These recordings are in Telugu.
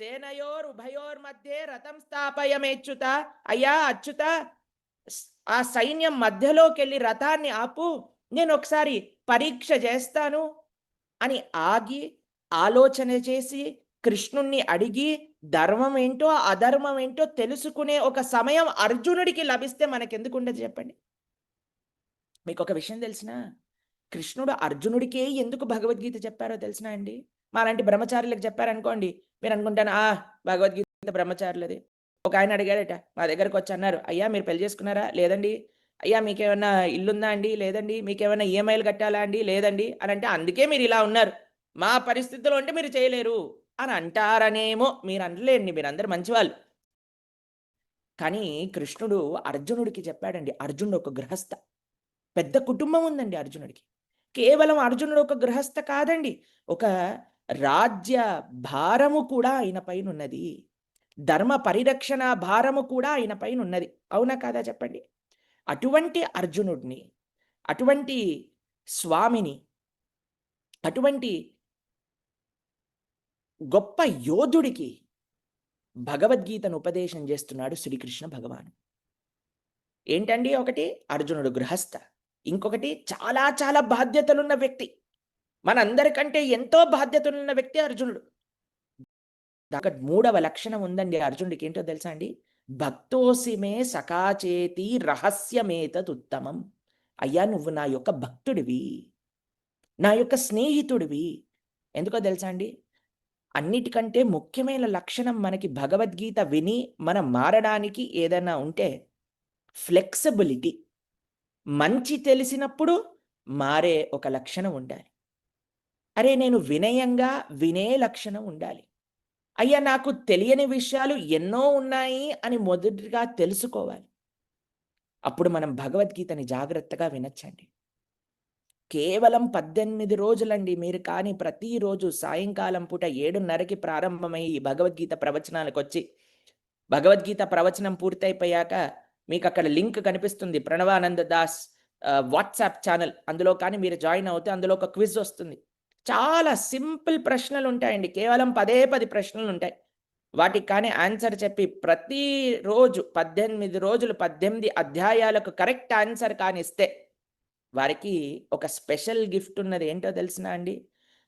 సేనయోర్ ఉభయోర్ మధ్య రథం స్థాపయమేచ్యుత అయ్యా అచ్యుత ఆ సైన్యం మధ్యలోకి వెళ్ళి రథాన్ని ఆపు. నేను ఒకసారి పరీక్ష చేస్తాను అని ఆగి ఆలోచన చేసి కృష్ణుణ్ణి అడిగి ధర్మం ఏంటో అధర్మం ఏంటో తెలుసుకునే ఒక సమయం అర్జునుడికి లభిస్తే మనకెందుకు ఉండదు చెప్పండి. మీకు ఒక విషయం తెలిసిన కృష్ణుడు అర్జునుడికే ఎందుకు భగవద్గీత చెప్పారో తెలిసినా అండి? మా అలాంటి బ్రహ్మచారులకు చెప్పారనుకోండి మీరు అనుకుంటాను ఆ భగవద్గీత బ్రహ్మచారులది. ఒక ఆయన అడిగాడట మా దగ్గరకు వచ్చి అన్నారు అయ్యా మీరు పెళ్ళి చేసుకున్నారా? లేదండి. అయ్యా మీకేమన్నా ఇల్లుందా అండి? లేదండి. మీకేమైనా ఈఎంఐలు కట్టాలా అండి? లేదండి. అని అంటే అందుకే మీరు ఇలా ఉన్నారు. మా పరిస్థితిలో ఉంటే మీరు చేయలేరు. అని అంటారనేమో మీరు అనలేండి మీరు అందరు మంచివాళ్ళు. కానీ కృష్ణుడు అర్జునుడికి చెప్పాడండి అర్జునుడు ఒక గృహస్థ. పెద్ద కుటుంబం ఉందండి అర్జునుడికి. కేవలం అర్జునుడు ఒక గృహస్థ కాదండి. ఒక రాజ్య భారము కూడా ఆయన పైన ఉన్నది ధర్మ పరిరక్షణ భారము కూడా ఆయన పైన ఉన్నది అవునా కాదా చెప్పండి? అటువంటి అర్జునుడిని అటువంటి స్వామిని అటువంటి గొప్ప యోధుడికి భగవద్గీతను ఉపదేశం చేస్తున్నాడు శ్రీకృష్ణ భగవాను. ఏంటండి ఒకటి? అర్జునుడు గృహస్థ. ఇంకొకటి చాలా చాలా బాధ్యతలున్న వ్యక్తి. మనందరికంటే ఎంతో బాధ్యతలున్న వ్యక్తి అర్జునుడు. దాకా మూడవ లక్షణం ఉందండి అర్జునుడికి. ఏంటో తెలుసా అండి? భక్తోసిమే సకాచేతి రహస్యమేతదుత్తమం అయ్యా నువ్వు నా యొక్క భక్తుడివి. నా యొక్క స్నేహితుడివి. ఎందుకో తెలుసా అండి? అన్నిటికంటే ముఖ్యమైన లక్షణం మనకి భగవద్గీత విని మనం మారడానికి ఏదైనా ఉంటే ఫ్లెక్సిబిలిటీ. మంచి తెలిసినప్పుడు మారే ఒక లక్షణం ఉండాలి. అరే నేను వినయంగా వినే లక్షణం ఉండాలి. అయ్యా నాకు తెలియని విషయాలు ఎన్నో ఉన్నాయి అని మొదటిగా తెలుసుకోవాలి. అప్పుడు మనం భగవద్గీతని జాగ్రత్తగా వినొచ్చండి. కేవలం పద్దెనిమిది రోజులండి. మీరు కానీ ప్రతిరోజు సాయంకాలం పూట ఏడున్నరకి ప్రారంభమై ఈ భగవద్గీత ప్రవచనాలకు వచ్చి భగవద్గీత ప్రవచనం పూర్తయిపోయాక మీకు అక్కడ లింక్ కనిపిస్తుంది. Pranavananda Das WhatsApp channel. అందులో కానీ మీరు జాయిన్ అవుతే అందులో ఒక క్విజ్ వస్తుంది. చాలా సింపుల్ ప్రశ్నలు ఉంటాయండి కేవలం పదే పది ప్రశ్నలు ఉంటాయి వాటికి కానీ ఆన్సర్ చెప్పి ప్రతిరోజు పద్దెనిమిది రోజులు పద్దెనిమిది అధ్యాయాలకు కరెక్ట్ ఆన్సర్ కానీ ఇస్తే వారికి ఒక స్పెషల్ గిఫ్ట్ ఉన్నది. ఏంటో తెలిసిన అండి?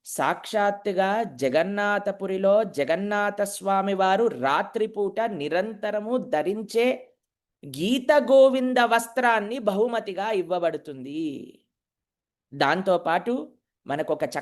సాక్షాత్తుగా జగన్నాథపురిలో జగన్నాథ స్వామి వారు రాత్రిపూట నిరంతరము ధరించే గీత గోవింద వస్త్రాన్ని బహుమతిగా ఇవ్వబడుతుంది. దాంతోపాటు మనకొక మనకు ఒక చక్క